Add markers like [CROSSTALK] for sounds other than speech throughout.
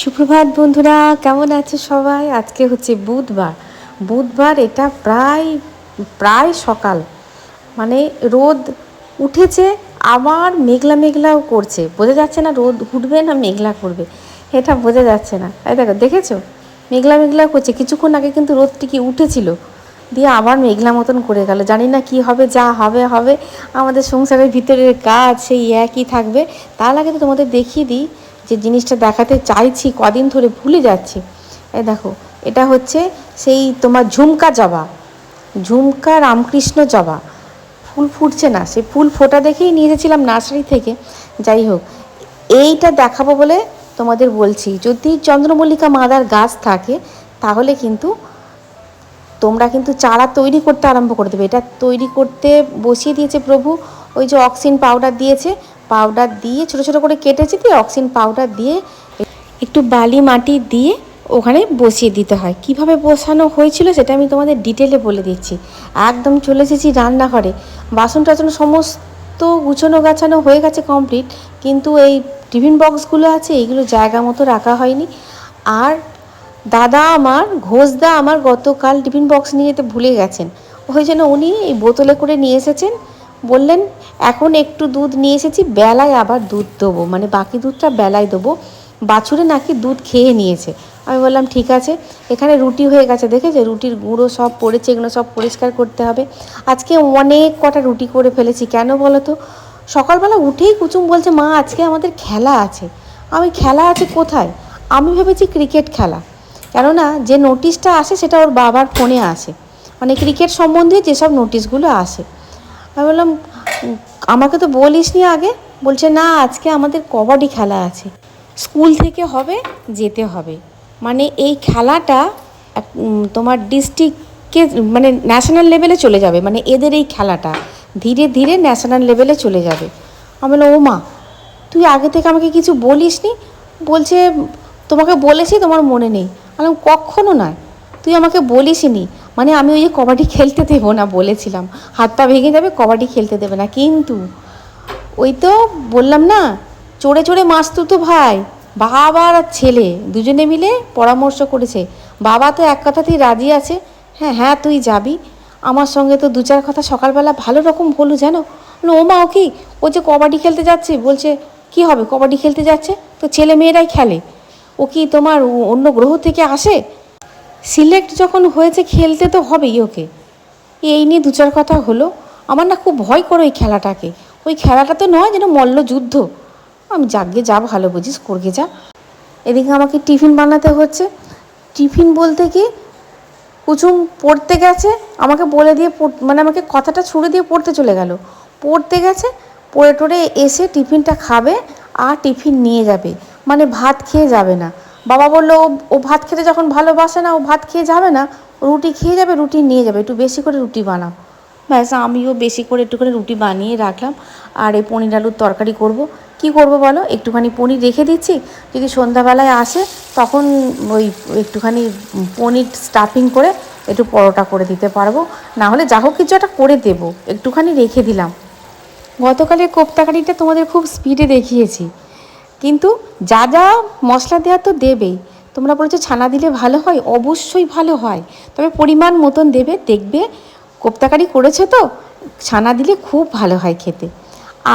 সুপ্রভাত বন্ধুরা, কেমন আছে সবাই? আজকে হচ্ছে বুধবার। বুধবার এটা প্রায় প্রায় সকাল। মানে রোদ উঠেছে, আবার মেঘলা মেঘলাও করছে। বোঝা যাচ্ছে না রোদ উঠবে না মেঘলা করবে। এটা বোঝা যাচ্ছে না। এই দেখো, দেখেছ? মেঘলা মেঘলা করছে। কিছুক্ষণ আগে কিন্তু রোদটি কি উঠেছিল। দিয়ে আবার মেঘলা মতন করে গেল। জানি না কি হবে, যা হবে হবে। আমাদের সংসারের ভিতরের কাজ সেই একই থাকবে। তার আগে তো তোমাদের দেখিয়ে দিই। যে জিনিসটা দেখাতে চাইছি, কদিন ধরে ভুলে যাচ্ছি। এই দেখো, এটা হচ্ছে সেই তোমার ঝুমকা জবা, ঝুমকা রামকৃষ্ণ জবা। ফুল ফুটছে না, সেই ফুল ফোটা দেখেই নিয়ে এসেছিলাম নার্সারি থেকে। যাই হোক, এইটা দেখাবো বলে তোমাদের বলছি। যদি চন্দ্রমল্লিকা মাদার গাছ থাকে, তাহলে কিন্তু তোমরা কিন্তু চারা তৈরি করতে আরম্ভ করে দেবে। এটা তৈরি করতে বসিয়ে দিয়েছে প্রভু, ওই যে অক্সিন পাউডার দিয়েছে পাউডার দিয়ে, ছোটো ছোটো করে কেটেছে দিয়ে অক্সিন পাউডার দিয়ে একটু বালি মাটি দিয়ে ওখানে বসিয়ে দিতে হয়। কীভাবে বসানো হয়েছিল সেটা আমি তোমাদের ডিটেলে বলে দিচ্ছি। একদম চলে এসেছি রান্নাঘরে। বাসন টাসন সমস্ত গুছানো গাছানো হয়ে গেছে কমপ্লিট কিন্তু এই টিফিন বক্সগুলো আছে এইগুলো জায়গা মতো রাখা হয়নি। আর দাদা আমার, ঘোষদা আমার গতকাল টিফিন বক্স নিয়ে যেতে ভুলে গেছেন। ওই জন্য উনি এই বোতলে করে নিয়ে এসেছেন। বললেন, এখন একটু দুধ নিয়ে এসেছি, বেলায় আবার দুধ দেবো। মানে বাকি দুধটা বেলায় দেবো। বাছুরে নাকি দুধ খেয়ে নিয়েছে। আমি বললাম, ঠিক আছে। এখানে রুটি হয়ে গেছে, দেখেছে? রুটির গুঁড়ো সব পড়েছে, এগুলো সব পরিষ্কার করতে হবে। আজকে অনেক কটা রুটি করে ফেলেছি, কেন বলো তো? সকালবেলা উঠেই কুচুম বলছে, মা, আজকে আমাদের খেলা আছে। আমি, খেলা আছে কোথায়? আমি ভেবেছি, ক্রিকেট খেলা। কেননা, যে নোটিশটা আসে, সেটা ওর বাবার ফোনে আসে। মানে ক্রিকেট সম্বন্ধে যেসব নোটিশগুলো আসে। আমি বললাম, আমাকে তো বলিস নি আগে। বলছে, না, আজকে আমাদের কবাডি খেলা আছে। স্কুল থেকে হবে, যেতে হবে। মানে এই খেলাটা তোমার ডিস্ট্রিক্টকে মানে ন্যাশনাল লেভেলে চলে যাবে। মানে এদের এই খেলাটা ধীরে ধীরে ন্যাশনাল লেভেলে চলে যাবে। আমি বললাম ও মা তুই আগে থেকে আমাকে কিছু বলিসনি? বলছে, তোমাকে বলেছি, তোমার মনে নেই। আমি কখনো নয়। তুই আমাকে বলিসনি মানে আমি ওই যে কবাডি খেলতে দেবো না বলেছিলাম। হাত পা ভেঙে যাবে, কবাডি খেলতে দেবে না। কিন্তু ওই তো বললাম না, চড়ে চড়ে মাছ তো ভাই। বাবা আর ছেলে দুজনে মিলে পরামর্শ করেছে। বাবা তো এক কথাতেই রাজি আছে। হ্যাঁ হ্যাঁ তুই যাবি। আমার সঙ্গে তো দু চার কথা সকালবেলা ভালো রকম হলো, জানো? ও মা, ও কি? ও যে কবাডি খেলতে যাচ্ছে? বলছে, কি হবে? কবাডি খেলতে যাচ্ছে? তো ছেলে মেয়েরাই খেলে। ও কি তোমার অন্য গ্রহ থেকে আসে? সিলেক্ট যখন হয়েছে খেলতে তো হবেই ওকে। এই নিয়ে দু চার কথা হলো। আমার না খুব ভয় করে ওই খেলাটাকে। ওই খেলাটা তো নয় যেন মল্লযুদ্ধ আমি যাগে যা ভালো বুঝিস, করগে যা। এদিকে আমাকে টিফিন বানাতে হচ্ছে। টিফিন বলতে কি, কুচুম পড়তে গেছে, আমাকে বলে দিয়ে মানে আমাকে কথাটা ছুড়ে দিয়ে পড়তে চলে গেল। পড়তে গেছে, পড়ে টড়ে এসে টিফিনটা খাবে আর টিফিন নিয়ে যাবে। মানে ভাত খেয়ে যাবে না। বাবা বলল, ও- ভাত খেতে যখন ভালোবাসে না, ও ভাত খেয়ে যাবে না, রুটি খেয়ে যাবে, রুটি নিয়ে যাবে, একটু বেশি করে রুটি বানাও। ব্যাস, আমিও বেশি করে একটু করে রুটি বানিয়ে রাখলাম, আর এই পনির আলুর তরকারি করব। কি করব বলো? একটুখানি পনির রেখে দিচ্ছি, যদি সন্ধ্যাবেলায় আসে, তখন ওই একটুখানি পনির স্টাফিং করে একটু পরোটা করে দিতে পারব। না হলে যা হোক কিছু একটা করে দেবো, একটুখানি রেখে দিলাম। গতকালের কোপ্তাকারিটা তোমাদের খুব স্পিডে দেখিয়েছি। কিন্তু যা যা মশলা দেওয়া তো দেবেই। তোমরা বলেছ ছানা দিলে ভালো হয়? অবশ্যই ভালো হয়। তবে পরিমাণ মতন দেবে, দেখবে কোপ্তাকারি করেছ তো, ছানা দিলে খুব ভালো হয় খেতে।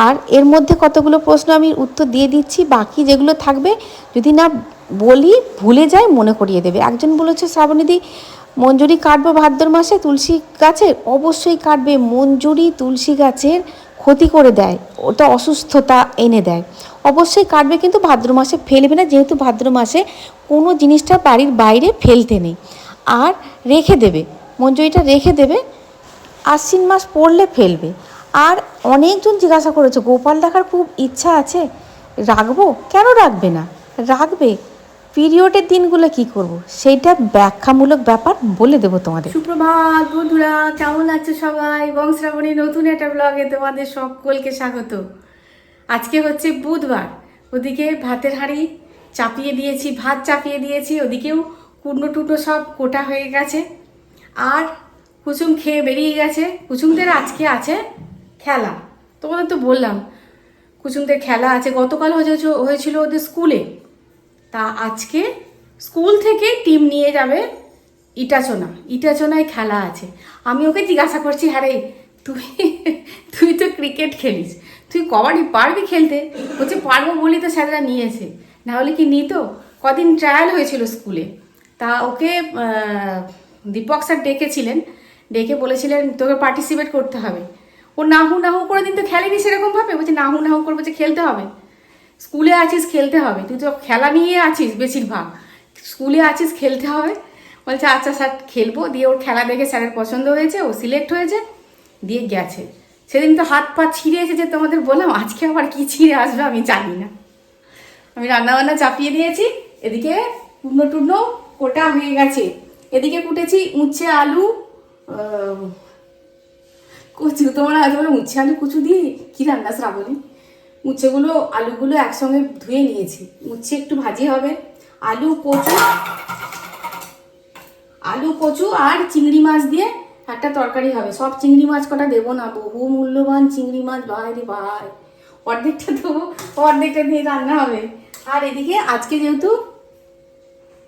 আর এর মধ্যে কতগুলো প্রশ্ন আমি উত্তর দিয়ে দিচ্ছি, বাকি যেগুলো থাকবে যদি না বলি, ভুলে যাই মনে করিয়ে দেবে। একজন বলেছে, শ্রাবণীদি, মঞ্জুরি কাটবো ভাদ্র মাসে তুলসী গাছের? অবশ্যই কাটবে। মঞ্জুরি তুলসী গাছের ক্ষতি করে দেয়। ওটা অসুস্থতা এনে দেয়। অবশ্যই কাটবে, কিন্তু ভাদ্র মাসে ফেলবে না। যেহেতু ভাদ্র মাসে কোনো জিনিসটা বাড়ির বাইরে ফেলতে নেই। আর রেখে দেবে, মঞ্জুরিটা রেখে দেবে, আশ্বিন মাস পড়লে ফেলবে। আর অনেকজন জিজ্ঞাসা করেছে, গোপাল দেখার খুব ইচ্ছা আছে? রাখব? কেন রাখবে না? রাখবে। পিরিয়ডের দিনগুলো কি করব? সেইটা ব্যাখ্যামূলক ব্যাপার বলে দেবো তোমাদের। সুপ্রভাত বন্ধুরা, কেমন আছো সবাই? বংশ্রাবণী নতুন একটা ব্লগে তোমাদের সকলকে স্বাগত। আজকে হচ্ছে বুধবার। ওদিকে ভাতের হাঁড়ি চাপিয়ে দিয়েছি, ভাত চাপিয়ে দিয়েছি, ওদিকেও কুটনো টুকনো সব কোটা হয়ে গেছে। আর কুসুম খেয়ে বেরিয়ে গেছে। কুসুমদের আজকে আছে খেলা। তোমাদের তো বললাম, কুসুমদের খেলা আছে। গতকাল হয়েছে হয়েছিল ওদের স্কুলে। তা আজকে স্কুল থেকে টিম নিয়ে যাবে ইটাচোনা। ইটাচোনায় খেলা আছে। আমি ওকে জিজ্ঞাসা করছি হ্যাঁ রে, তুই তুই তো ক্রিকেট খেলিস। তুই কবাডি পারবি খেলতে? বলছে, পারব বলি তো স্যাররা নিয়েছে। না হলে কি নিত? কদিন ট্রায়াল হয়েছিল স্কুলে তা ওকে দীপক স্যার ডেকেছিলেন। ডেকে বলেছিলেন, তোকে পার্টিসিপেট করতে হবে। ও নাহু নাহু করে দিন তো খেলেনি সেরকমভাবে। বলছে, নাহু নাহু করে বলছে, খেলতে হবে। স্কুলে আছিস, খেলতে হবে। তুই তো খেলা নিয়ে আছিস বেশিরভাগ। স্কুলে আছিস, খেলতে হবে। বলছে আচ্ছা স্যার, খেলব। দিয়ে ওর খেলা দেখে স্যারের পছন্দ হয়েছে, ও সিলেক্ট হয়েছে, দিয়ে গেছে। সেদিন তো হাত পা ছিঁড়ে এসেছে তোমাদের বললাম, আজকে আবার কি ছিঁড়ে আসবে আমি জানি না। আমি রান্নাবান্না চাপিয়ে দিয়েছি, এদিকে টুকনো টুকনো কোটা হয়ে গেছে। এদিকে কুটেছি উচ্ছে আলু কচু, তোমার আজ বলে উচ্ছে আলু, কুচু দিয়ে কি রান্না শ্রাবণী? উচ্ছেগুলো, আলুগুলো একসঙ্গে ধুয়ে নিয়েছি। উচ্ছে একটু ভাজি হবে। আলু, কচু আলু, কচু আর চিংড়ি মাছ দিয়ে একটা তরকারি হবে। সব চিংড়ি মাছ কটা দেবো না? বহু মূল্যবান চিংড়ি মাছ, ভাই রে ভাই। অর্ধেকটা দেবো অর্ধেকটা দিয়ে রান্না হবে। আর এদিকে আজকে যেহেতু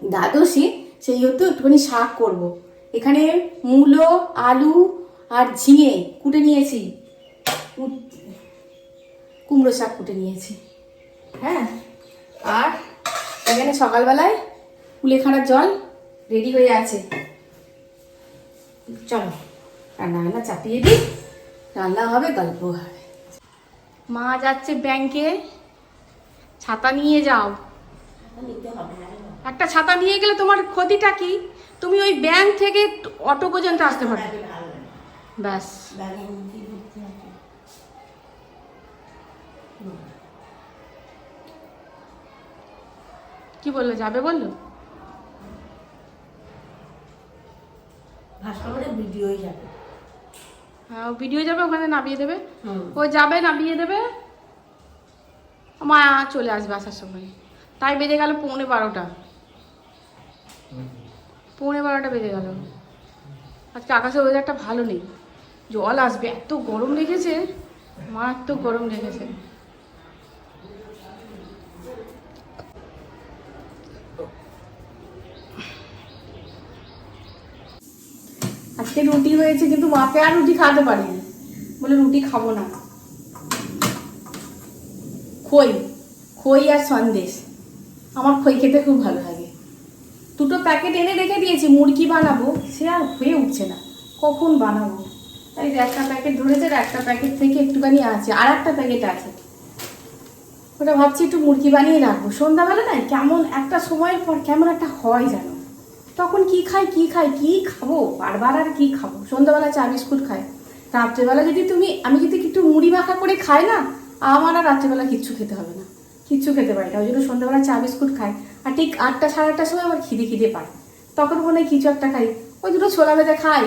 দ্বাদশী, সেই একটুখানি শাক করব। এখানে মূলো, আলু আর ঝিঙে কুটে নিয়েছি। কুমড়ো শাক কুটে নিয়েছি। হ্যাঁ? আর এখানে সকালবেলায় কুলেখানার জল রেডি হয়ে আছে। চলো রান্না বান্না চাপিয়ে দিই। রান্না হবে গল্প হবে। মা যাচ্ছে ব্যাংকে। ছাতা নিয়ে যাও। একটা ছাতা নিয়ে গেলে তোমার ক্ষতিটা কি? তুমি ওই ব্যাংক থেকে অটো পর্যন্ত আসতে পারবে ব্যাস। কি বলল যাবে বলল? ভাস্করের ভিডিওই যাবে। হ্যাঁ ভিডিও যাবে ওখানে নামিয়ে দেবে। ও যাবে নামিয়ে দেবে। মা চলে আসবে আসার সময়। তাই বেজে গেল পৌনে বারোটা। পৌনে বারোটা বেজে গেল। আজকে আকাশের ওয়েদারটা ভালো নেই। জল আসবে এত গরম লেগেছে। মারাত্মক গরম লেগেছে। আজকে রুটি হয়েছে, কিন্তু মাকে আর রুটি খাওয়াতে পারিনি। বলে, রুটি খাব না। খই খই আর সন্দেশ। আমার খই খেতে খুব ভালো লাগে। দুটো প্যাকেট এনে রেখে দিয়েছি, মুরগি বানাবো, সে আর হয়ে উঠছে না। কখন বানাবো? তাই একটা প্যাকেট ধরেছে একটা প্যাকেট থেকে একটুখানি আছে, আর একটা প্যাকেট আছে। ওটা ভাবছি একটু মুরগি বানিয়ে রাখব। সন্ধ্যাবেলা না, কেমন একটা সময়ের পর কেমন একটা হয় যেন। তখন কি খাই কি খাই, কি খাব? বারবার আর কি খাব? সন্ধ্যাবেলা চা, বিস্কুট খাই। রাত্রেবেলা যদি তুমি, আমি যদি একটু মুড়ি মাখা করে খাই না, আমার আর রাত্রেবেলা কিচ্ছু খেতে হবে না। কিচ্ছু খেতে পারি না। ওই জন্য সন্ধ্যাবেলা চা, বিস্কুট খাই। আর ঠিক আটটা, সাড়ে আটটার সময় আমার খিদে খিদে পায়। তখন মনে হয় কিছু একটা খাই। ওই দুটো ছোলা ভেজা খাই।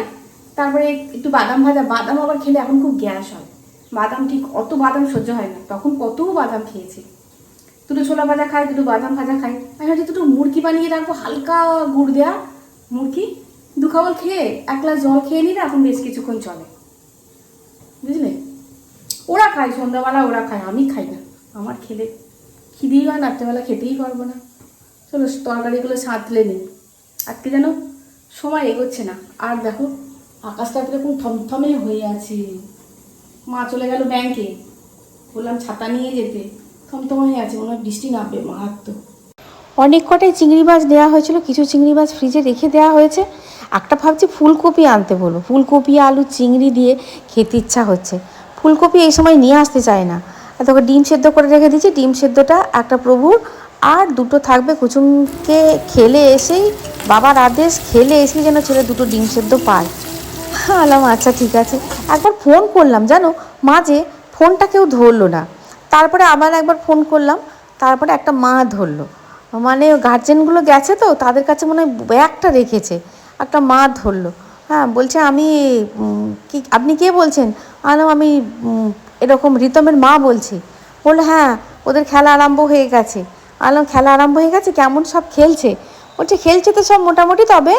তারপরে একটু বাদাম ভাজা। বাদাম আবার খেলে এখন খুব গ্যাস হয়। বাদাম ঠিক অত বাদাম সহ্য হয় না। তখন কত বাদাম খেয়েছি। দুটো ছোলা ভাজা খাই, দুটো বাদাম ভাজা খাই। আমি ভাবছি, দুটো মুরগি বানিয়ে রাখব, হালকা গুড় দেওয়া মুরগি? দু খাবার খেয়ে, এক গ্লাস জল খেয়ে নিলে এখন বেশ কিছুক্ষণ চলে। বুঝলে? ওরা খায়, সন্ধ্যাবেলা ওরা খায়, আমি খাই না। আমার খেলে খিদেই হয় রাত্রেবেলা খেতেই পারব না। চলো, তরকারিগুলো সাঁতলে নিই। আজকে যেন সময় এগোচ্ছে না। আর দেখো, আকাশটা কীরকম থমথমে হয়ে আছে। মা চলে গেল ব্যাংকে বললাম, ছাতা নিয়ে যেতে। আছে, মনে হয় বৃষ্টি নামবে অনেক কটাই চিংড়ি মাছ দেওয়া হয়েছিল, কিছু চিংড়ি মাছ ফ্রিজে রেখে দেওয়া হয়েছে। একটা ভাবছি ফুলকপি আনতে বলো ফুলকপি, আলু, চিংড়ি দিয়ে খেতে ইচ্ছা হচ্ছে। ফুলকপি এই সময় নিয়ে আসতে চায় না। আর তোকে ডিম সেদ্ধ করে রেখে দিচ্ছি। ডিম সেদ্ধটা একটা প্রভুর, আর দুটো থাকবে কুচুমকে খেলে এসেই, বাবার আদেশ খেলে এসেই যেন ছেলে দুটো ডিম সেদ্ধ পায়। আলাম আচ্ছা ঠিক আছে। একবার ফোন করলাম, জানো? মাঝে ফোনটা কেউ ধরলো না। তারপরে আবার একবার ফোন করলাম, তারপরে একটা মা ধরলো। মানে গার্জেনগুলো গেছে তো, তাদের কাছে মনে হয় ব্যাগটা রেখেছে, একটা মা ধরলো। হ্যাঁ বলছে আমি কি, আপনি কে বলছেন? আলাম আমি এরকম রিতমের মা বলছি। বলল হ্যাঁ ওদের খেলা আরম্ভ হয়ে গেছে। আলাম খেলা আরম্ভ হয়ে গেছে, কেমন সব খেলছে? বলছে, খেলছে তো সব মোটামুটি, তবে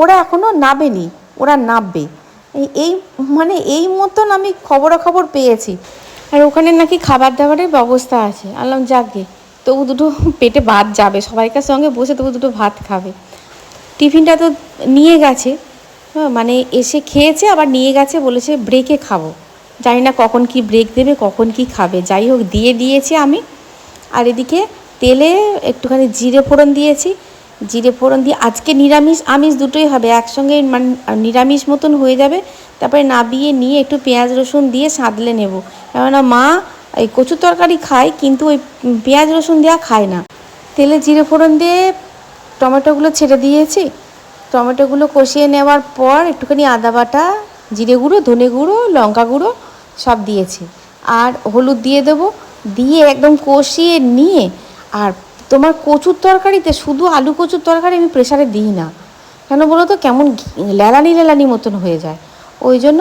ওরা এখনও নাবেনি ওরা নাববে এই মানে এই মতন আমি খবরাখবর পেয়েছি। আর ওখানে নাকি খাবার দাবারের ব্যবস্থা আছে। আলাম যাকে তবু দুটো পেটে ভাত যাবে সবাইকার সঙ্গে বসে তবু দুটো ভাত খাবে। টিফিনটা তো নিয়ে গেছে হ্যাঁ, মানে এসে খেয়েছে আবার নিয়ে গেছে বলেছে ব্রেকে খাব। জানি না কখন কি ব্রেক দেবে কখন কি খাবে। যাই হোক দিয়ে দিয়েছি আমি। আর এদিকে তেলে একটুখানি জিরে ফোড়ন দিয়েছি। জিরে ফোড়ন দিয়ে আজকে নিরামিষ আমিষ দুটোই হবে। একসঙ্গে মানে নিরামিষ মতন হয়ে যাবে। তারপরে নাবিয়ে নিয়ে একটু পেঁয়াজ রসুন দিয়ে সাঁতলে নেব। কেননা মা, এই কচু তরকারি খায়, কিন্তু ওই পেঁয়াজ রসুন দেওয়া খায় না। তেলে জিরে ফোড়ন দিয়ে টমেটোগুলো ছেড়ে দিয়েছি। টমেটোগুলো কষিয়ে নেওয়ার পর একটুখানি আদা বাটা, জিরে গুঁড়ো, ধনে গুঁড়ো, লঙ্কা গুঁড়ো সব দিয়েছি। আর হলুদ দিয়ে দেবো। দিয়ে একদম কষিয়ে নিয়ে, আর তোমার কচুর তরকারিতে শুধু আলু কচুর তরকারি আমি প্রেশারে দিই না। কেন বলো তো? কেমন লেলানি লেলানি মতন হয়ে যায়। ওই জন্য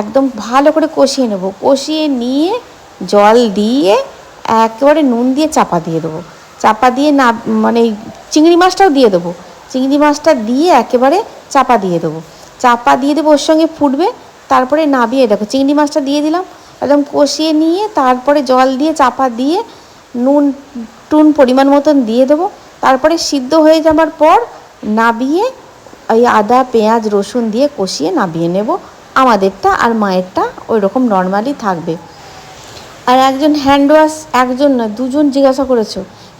একদম ভালো করে কষিয়ে নেব। কষিয়ে নিয়ে জল দিয়ে একেবারে নুন দিয়ে চাপা দিয়ে দেবো। চাপা দিয়ে না মানে এই চিংড়ি মাছটাও দিয়ে দেবো। চিংড়ি মাছটা দিয়ে একেবারে চাপা দিয়ে দেবো। চাপা দিয়ে দেবো, ওর সঙ্গে ফুটবে, তারপরে নাবিয়ে দেখো, চিংড়ি মাছটা দিয়ে দিলাম। একদম কষিয়ে নিয়ে তারপরে জল দিয়ে চাপা দিয়ে নুন, টুন পরিমাণ মতন দিয়ে দেবো। তারপরে সিদ্ধ হয়ে যাবার পর নাবিয়ে ওই আদা, পেঁয়াজ, রসুন দিয়ে কষিয়ে নাবিয়ে নেব। আমাদেরটা আর মায়েরটা ওই রকম নর্মালি থাকবে। আর একজন হ্যান্ড ওয়াশ একজন না, দুজন জিজ্ঞাসা করেছ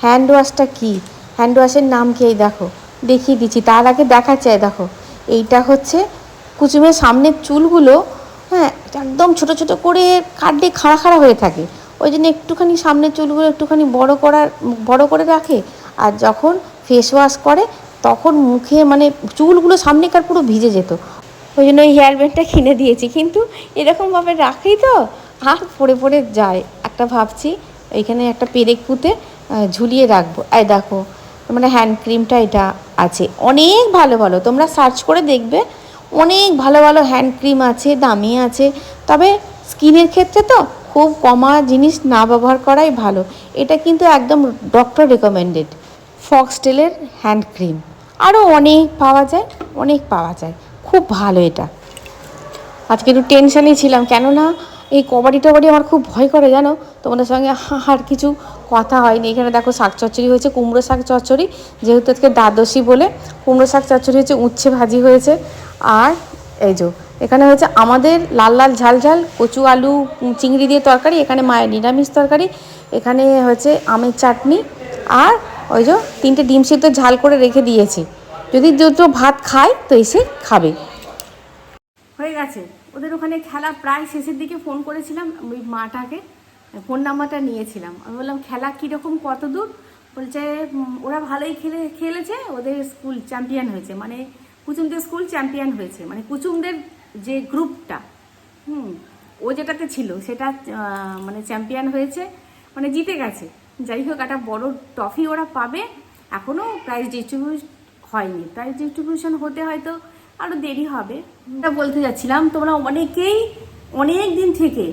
হ্যান্ড ওয়াশটা কী? হ্যান্ড ওয়াশের নাম কি? এই দেখো, দেখিয়ে দিচ্ছি, তার আগে দেখাচ্ছে এই দেখো। এইটা হচ্ছে কুচুমের সামনের চুলগুলো হ্যাঁ একদম ছোট ছোট করে কাটলে খাড়া খাড়া হয়ে থাকে। ওই জন্য একটুখানি সামনের চুলগুলো একটুখানি বড় করার, বড় করে রাখে। আর যখন ফেস ওয়াশ করে, তখন মুখে মানে চুলগুলো সামনেকার পুরো ভিজে যেত। ওই জন্য ওই হেয়ার ব্যান্ডটা কিনে দিয়েছি। কিন্তু এরকমভাবে রাখি তো, আর পড়ে পড়ে যায়। একটা ভাবছি এইখানে একটা পেরেক পুঁতে ঝুলিয়ে রাখব। এই দেখো মানে হ্যান্ড ক্রিমটা এটা আছে। অনেক ভালো ভালো, তোমরা সার্চ করে দেখবে, অনেক ভালো ভালো হ্যান্ড ক্রিম আছে, দামি আছে। তবে স্কিনের ক্ষেত্রে তো খুব কমা জিনিস না ব্যবহার করাই ভালো। এটা কিন্তু একদম ডক্টর রেকমেন্ডেড ফক্সটেলের হ্যান্ড ক্রিম আরও অনেক পাওয়া যায়, অনেক পাওয়া যায়। খুব ভালো এটা। আজকে একটু টেনশানেই ছিলাম, কেননা এই কবাডি টবাডি আমার খুব ভয় করে, জানো? তোমাদের সঙ্গে আর কিছু কথা হয়নি। এখানে দেখো শাক চচ্চড়ি হয়েছে, কুমড়ো শাক চচ্চড়ি, যেহেতু আজকে দ্বাদশী বলে, কুমড়ো শাক চচ্চড়ি হয়েছে উচ্ছে ভাজি হয়েছে। আর এই যে, এখানে হয়েছে আমাদের লাল লাল ঝাল ঝাল, কচু, আলু, চিংড়ি দিয়ে তরকারি, এখানে মায়ের নিরামিষ তরকারি, এখানে হয়েছে আমের চাটনি, আর ওই যে তিনটে ডিম সিদ্ধ ঝাল করে রেখে দিয়েছি। যদি দুটো ভাত খায়, তো এসে খাবে। হয়ে গেছে। ওদের ওখানে খেলা প্রায় শেষের দিকে ফোন করেছিলাম, ওই মাটাকে, ফোন নাম্বারটা নিয়েছিলাম। আমি বললাম, খেলা কীরকম? কত দূর? বলছে ওরা ভালোই খেলে, খেলেছে। ওদের স্কুল চ্যাম্পিয়ন হয়েছে। মানে কুচুমদের স্কুল চ্যাম্পিয়ন হয়েছে। মানে কুচুমদের যে গ্রুপটা, হুম, ও যেটাতে ছিল, সেটা মানে চ্যাম্পিয়ন হয়েছে। মানে জিতে গেছে। যাই হোক, একটা বড় ট্রফি ওরা পাবে। এখনও প্রাইজ ডিস্ট্রিবিউট হয়নি। প্রাইজ ডিস্ট্রিবিউশন হতে হয়তো আরও দেরি হবে। এটা বলতে যাচ্ছিলাম, তোমরা অনেকেই অনেক দিন থেকে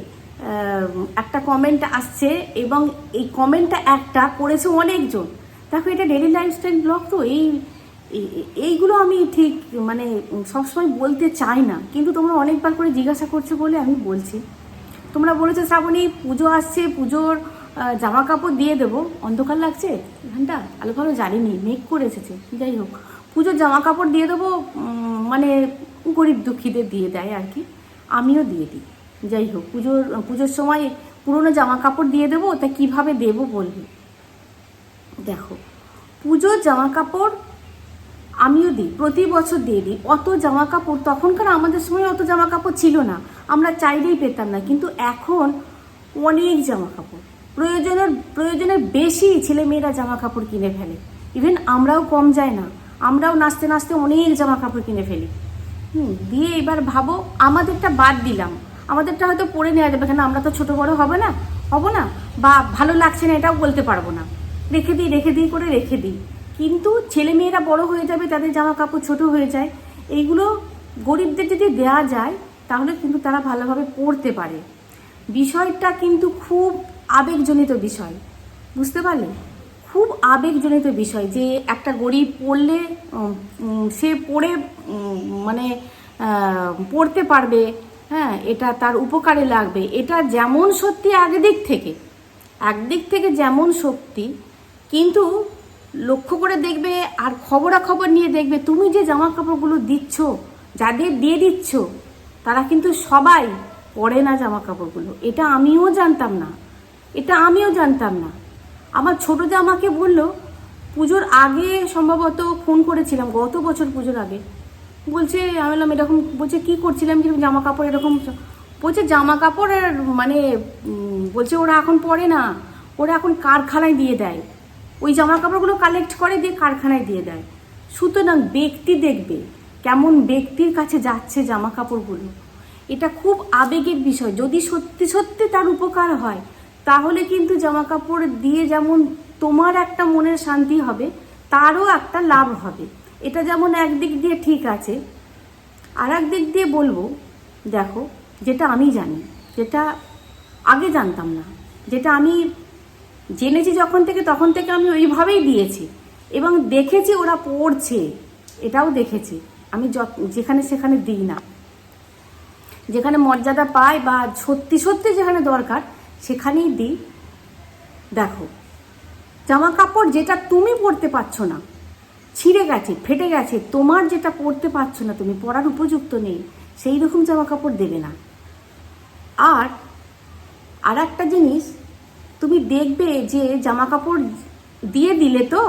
একটা কমেন্ট আসছে এবং এই কমেন্টটা একটা করেছে অনেকজন। দেখো, এটা ডেলি লাইফ লাইফস্টাইল ব্লগ তো, এই, এই- এইগুলো আমি ঠিক মানে সবসময় বলতে চাই না। কিন্তু তোমরা অনেকবার করে জিজ্ঞাসা করছ বলে আমি বলছি। তোমরা বলেছ, শ্রাবণী, পুজো আসছে, পুজোর জামা কাপড় দিয়ে দেবো। অন্ধকার লাগছে? এখানটা আলো ভালো জানিনি মেঘ করে এসেছে। যাই হোক, পুজোর জামা কাপড় দিয়ে দেবো মানে গরিব দুঃখীদের দিয়ে দেয় আর কি। আমিও দিয়ে দিই। যাই হোক, পুজোর পুজোর সময় পুরনো জামা কাপড় দিয়ে দেবো তা কীভাবে দেবো বলবে? দেখো, পুজোর জামা কাপড় আমিও দিই, প্রতি বছর দিয়ে দিই। অত জামা কাপড় তখনকার আমাদের সময় অত জামা কাপড় ছিল না। আমরা চাইলেই পেতাম না, কিন্তু এখন অনেক জামা কাপড় প্রয়োজনের প্রয়োজনের বেশি ছেলে মেয়েরা জামা কাপড় কিনে ফেলে। ইভেন আমরাও কম যাই না। আমরাও নাচতে নাচতে অনেক জামা কাপড় কিনে ফেলি। হুম, দিয়ে এবার ভাবো, আমাদেরটা বাদ দিলাম। আমাদেরটা হয়তো পরে নেওয়া যাবে, কেন আমরা তো ছোটো বড়ো হবে না? হব না? বা ভালো লাগছে না, এটাও বলতে পারব না। রেখে দিই রেখে দিই করে রেখে দিই। কিন্তু ছেলে মেয়েরা বড় হয়ে যাবে, তাদের জামা কাপড় ছোট হয়ে যায়। এইগুলো গরিবদের যদি দেয়া যায়, তাহলে কিন্তু তারা ভালোভাবে পড়তে পারে। বিষয়টা কিন্তু খুব আবেগজনিত বিষয়। বুঝতে পারলে? খুব আবেগজনিত বিষয় যে একটা গরিব পড়লে সে পড়ে মানে পড়তে পারবে হ্যাঁ এটা তার উপকারে লাগবে। এটা যেমন সত্যি একদিক থেকে একদিক থেকে যেমন শক্তি কিন্তু লক্ষ্য করে দেখবে আর খবরাখবর নিয়ে দেখবে, তুমি যে জামা কাপড়গুলো দিচ্ছ, যাদের দিয়ে দিচ্ছ, তারা কিন্তু সবাই পরে না জামা কাপড়গুলো এটা আমিও জানতাম না। এটা আমিও জানতাম না। আমার ছোট জামাকে বলল, পুজোর আগে সম্ভবত ফোন করেছিলাম, গত বছর পুজোর আগে। বলছে, আমি বললাম, এরকম বলছে, কী করছিলাম? কি জামা কাপড়, এরকম বলছে, জামা কাপড় আর মানে বলছে, ওরা এখন পরে না, ওরা এখন কারখানায় দিয়ে দেয়। ওই জামা কাপড়গুলো কালেক্ট করে দিয়ে কারখানায় দিয়ে দেয়। সুতরাং ব্যক্তি দেখবে কেমন ব্যক্তির কাছে যাচ্ছে জামা কাপড়গুলো। এটা খুব আবেগের বিষয়। যদি সত্যি সত্যি তার উপকার হয় তাহলে কিন্তু জামা কাপড় দিয়ে যেমন তোমার একটা মনের শান্তি হবে, তারও একটা লাভ হবে। এটা যেমন একদিক দিয়ে ঠিক আছে আর দিক দিয়ে বলব, দেখো, যেটা আমি জানি, যেটা আগে জানতাম না, যেটা আমি জেনেছি যখন থেকে, তখন থেকে আমি ওইভাবেই দিয়েছি এবং দেখেছি ওরা পড়ছে, এটাও দেখেছি। আমি যেখানে সেখানে দিই না। যেখানে মর্যাদা পায় বা সত্যি সত্যি যেখানে দরকার সেখানেই দিই দেখো জামা কাপড় যেটা তুমি পরতে পারছ না, ছিঁড়ে গেছে, ফেটে গেছে, তোমার যেটা পরতে পারছ না, তুমি পরার উপযুক্ত নেই, সেই রকম জামা কাপড় দেবে না। আর আর একটা জিনিস, তুমি দেখবে যে জামা কাপড় দিয়ে দিলে তো,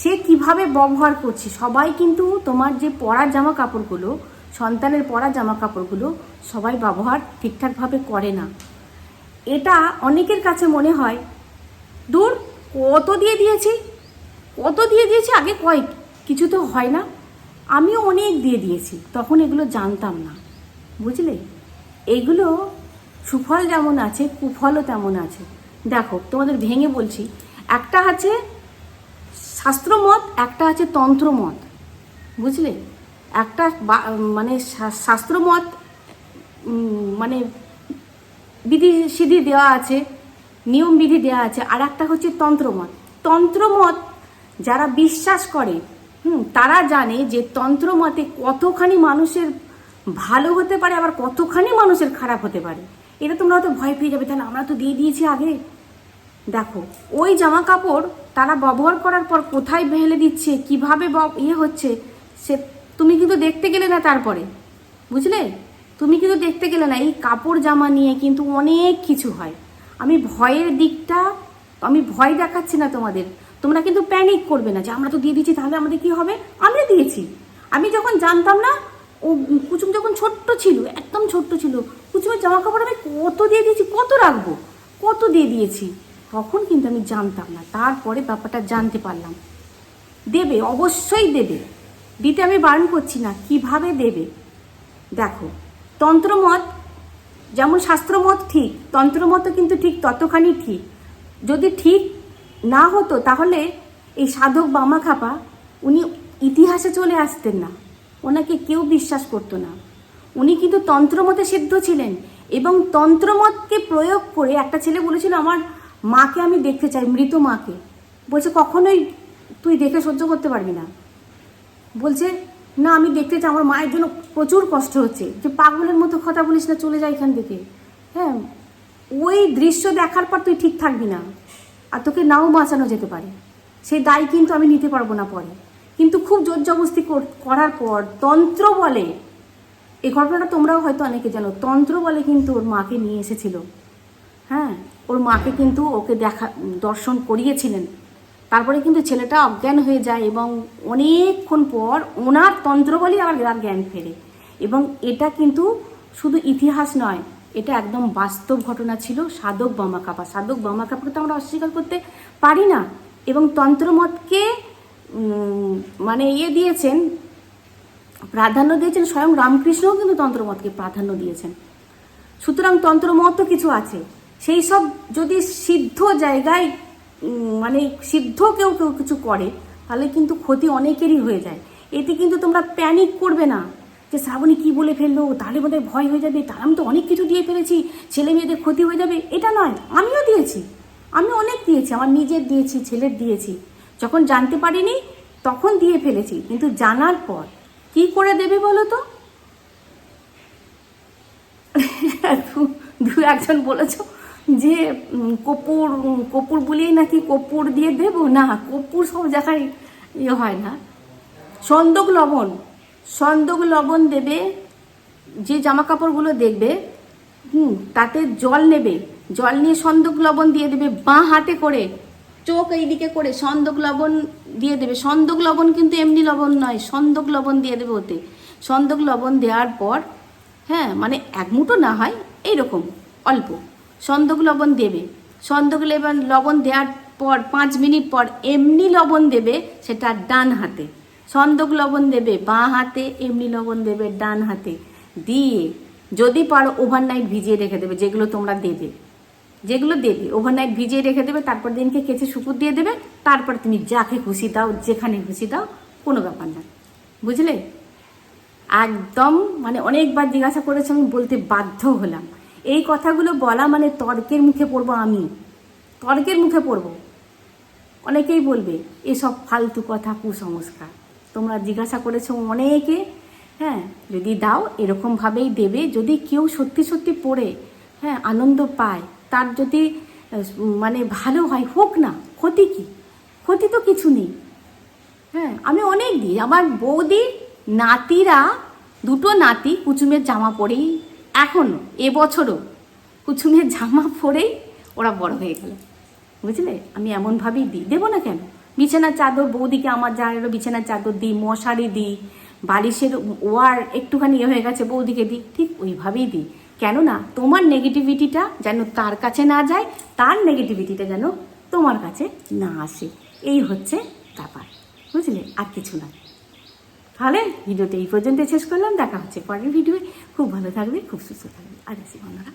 সে কীভাবে ব্যবহার করছে, সবাই কিন্তু তোমার যে পরার জামা কাপড়গুলো সন্তানের পরা জামা কাপড়গুলো সবাই ব্যবহার ঠিকঠাকভাবে করে না। এটা অনেকের কাছে মনে হয়। দূর, কত দিয়ে দিয়েছি? কত দিয়ে দিয়েছি আগে কয়েক? কিছু তো হয় না। আমিও অনেক দিয়ে দিয়েছি, তখন এগুলো জানতাম না। বুঝলে? এগুলো সুফল যেমন আছে, কুফলও তেমন আছে। দেখো, তোমাদের ভেঙে বলছি, একটা আছে শাস্ত্রমত, একটা আছে তন্ত্রমত। বুঝলে? একটা মানে শাস্ত্রমত মানে বিধি সিধি দেওয়া আছে, নিয়ম বিধি দেওয়া আছে আর একটা হচ্ছে তন্ত্রমত। তন্ত্রমত যারা বিশ্বাস করে, হুম, তারা জানে যে তন্ত্রমতে কতখানি মানুষের ভালো হতে পারে, আবার কতখানি মানুষের খারাপ হতে পারে। এটা তোমরা হয়তো ভয় পেয়ে যাবে, তাহলে আমরা তো দিয়ে দিয়েছি আগে। দেখো, ওই জামা কাপড় তারা ব্যবহার করার পর কোথায় ফেলে দিচ্ছে, কীভাবে ইয়ে হচ্ছে, সে তুমি কিন্তু দেখতে গেলে না তারপরে। বুঝলে? তুমি কিন্তু দেখতে গেলে না, এই কাপড় জামা নিয়ে কিন্তু অনেক কিছু হয়। আমি ভয়ের দিকটা, আমি ভয় দেখাচ্ছি না তোমাদের। তোমরা কিন্তু প্যানিক করবে না যে আমরা তো দিয়ে দিচ্ছি তাহলে আমাদের কি হবে? আমরা দিয়েছি। আমি যখন জানতাম না, ও কুচুম যখন ছোট্ট ছিল, একদম ছোট্ট ছিল, কুচুমের জামা কাপড় আমি কত দিয়ে দিয়েছি, কত রাখব? কত দিয়ে দিয়েছি? তখন কিন্তু আমি জানতাম না। তারপরে ব্যাপারটা জানতে পারলাম। দেবে, অবশ্যই দেবে। দিতে আমি বারণ করছি না। কীভাবে দেবে? দেখো তন্ত্রমত, যেমন শাস্ত্রমত ঠিক, তন্ত্রমত কিন্তু ঠিক ততখানি ঠিক। যদি ঠিক না হতো তাহলে এই সাধক বামা খাপা উনি ইতিহাসে চলে আসতেন না। ওনাকে কেউ বিশ্বাস করতো না। উনি কিন্তু তন্ত্রমতে সিদ্ধ ছিলেন এবং তন্ত্রমতকে প্রয়োগ করে একটা ছেলে বলেছিল, আমার মাকে আমি দেখতে চাই, মৃত মাকে। বলছে, কখনোই তুই দেখে সহ্য করতে পারবি না। বলছে না, আমি দেখতে চাই, আমার মায়ের জন্য প্রচুর কষ্ট হচ্ছে। যে পাগলের মতো কথা বলিস না, চলে যায় এখান থেকে। হ্যাঁ ওই দৃশ্য দেখার পর তুই ঠিক থাকবি না। আর তোকে নাও বাঁচানো যেতে পারে। সেই দায় কিন্তু আমি নিতে পারব না পরে। কিন্তু খুব জোর জবস্তি কর- করার পর তন্ত্র বলে এই ঘটনাটা তোমরাও হয়তো অনেকে জানো, তন্ত্র বলে কিন্তু ওর মাকে নিয়ে এসেছিল। হ্যাঁ ওর মাকে কিন্তু ওকে দেখা দর্শন করিয়েছিলেন। তারপরে কিন্তু ছেলেটা অজ্ঞান হয়ে যায় এবং অনেকক্ষণ পর ওনার তন্ত্র বলেই আবার তার জ্ঞান ফেরে। এবং এটা কিন্তু শুধু ইতিহাস নয়, এটা একদম বাস্তব ঘটনা ছিল সাধক বামা কাপা সাধক বামা কাপাকে তো আমরা অস্বীকার করতে পারি না। এবং তন্ত্রমতকে মানে ইয়ে দিয়েছেন, প্রাধান্য দিয়েছেন স্বয়ং রামকৃষ্ণও কিন্তু তন্ত্রমতকে প্রাধান্য দিয়েছেন। সুতরাং তন্ত্রমত কিছু আছে। সেই সব যদি সিদ্ধ জায়গায় মানে সিদ্ধ কেউ কেউ কিছু করে, তাহলে কিন্তু ক্ষতি অনেকেরই হয়ে যায়। এতে কিন্তু তোমরা প্যানিক করবে না যে শ্রাবণী কি বলে ফেলল, তাহলে বোধহয় ভয় হয়ে যাবে তার আমি তো অনেক কিছু দিয়ে ফেলেছি, ছেলে মেয়েদের ক্ষতি হয়ে যাবে, এটা নয়, আমিও দিয়েছি, আমি অনেক দিয়েছি, আমার নিজের দিয়েছি, ছেলের দিয়েছি। যখন জানতে পারিনি, তখন দিয়ে ফেলেছি, কিন্তু জানার পর কি করে দেবে বলো তো? [LAUGHS] দু- একজন বলেছ? যে কপুর কপুর বলিয়ে নাকি কপুর দিয়ে দেব? না, কপুর সব জায়গায় ইয়ে হয় না। সন্দক লবণ সন্দক লবণ দেবে, যে জামা কাপড়গুলো দেখবে, হুম, তাতে জল নেবে। জল নিয়ে সন্দক লবণ দিয়ে দেবে বাঁ হাতে করে। চোখ এইদিকে করে সন্দক লবণ দিয়ে দেবে। সন্দক লবণ কিন্তু এমনি লবণ নয়, সন্দক লবণ দিয়ে দেবে ওতে। সন্দক লবণ দেওয়ার পর হ্যাঁ মানে এক মুঠো না হয়, এইরকম, অল্প। সন্দক লবণ দেবে। সন্দক লবণ লবণ দেওয়ার পর পাঁচ মিনিট পর এমনি লবণ দেবে সেটা ডান হাতে। সন্দক লবণ দেবে বাঁ হাতে, এমনি লবণ দেবে ডান হাতে। দিয়ে যদি পারো ওভারনাইট ভিজিয়ে রেখে দেবে, যেগুলো তোমরা দেবে। যেগুলো দেবে ওভারনাইট ভিজিয়ে রেখে দেবে, তারপর দিনকে কেচে সুপুর দিয়ে দেবে, তারপর তুমি যাকে খুশি দাও, যেখানে খুশি দাও, কোনো ব্যাপার না। বুঝলে? একদম মানে অনেকবার জিজ্ঞাসা করেছে, আমি বলতে বাধ্য হলাম। এই কথাগুলো বলা মানে তর্কের মুখে পড়ব আমি। তর্কের মুখে পড়ব। অনেকেই বলবে, এসব ফালতু কথা, কুসংস্কার। তোমরা জিজ্ঞাসা করেছ অনেকে হ্যাঁ যদি দাও, এরকমভাবেই দেবে। যদি কেউ সত্যি সত্যি পড়ে হ্যাঁ আনন্দ পায়, তার যদি মানে ভালো হয়, হোক না, ক্ষতি কি? ক্ষতি তো কিছু নেই। হ্যাঁ আমি অনেক দিই। আমার বৌদি, নাতিরা, দুটো নাতি কুচুমের জামা পরেই এখনও এবছরও কুচুমের জামা পরেই ওরা বড় হয়ে গেল। বুঝলে? আমি এমনভাবেই দিই। দেবো না কেন? বিছানার চাদর, বৌদিকে আমার যার বিছানার চাদর দিই, মশারি দিই, বালিশের ওয়ার একটুখানি ইয়ে হয়ে গেছে, বৌদিকে দিই, ঠিক ওইভাবেই দিই। কেননা, তোমার নেগেটিভিটিটা যেন তার কাছে না যায়, তার নেগেটিভিটিটা যেন তোমার কাছে না আসে। এই হচ্ছে ব্যাপার। বুঝলে? আর কিছু না। তাহলে ভিডিওটা এই পর্যন্ত শেষ করলাম। দেখা হচ্ছে পরের ভিডিওয়ে। খুব ভালো থাকবে খুব সুস্থ থাকবে আর আসি বন্ধুরা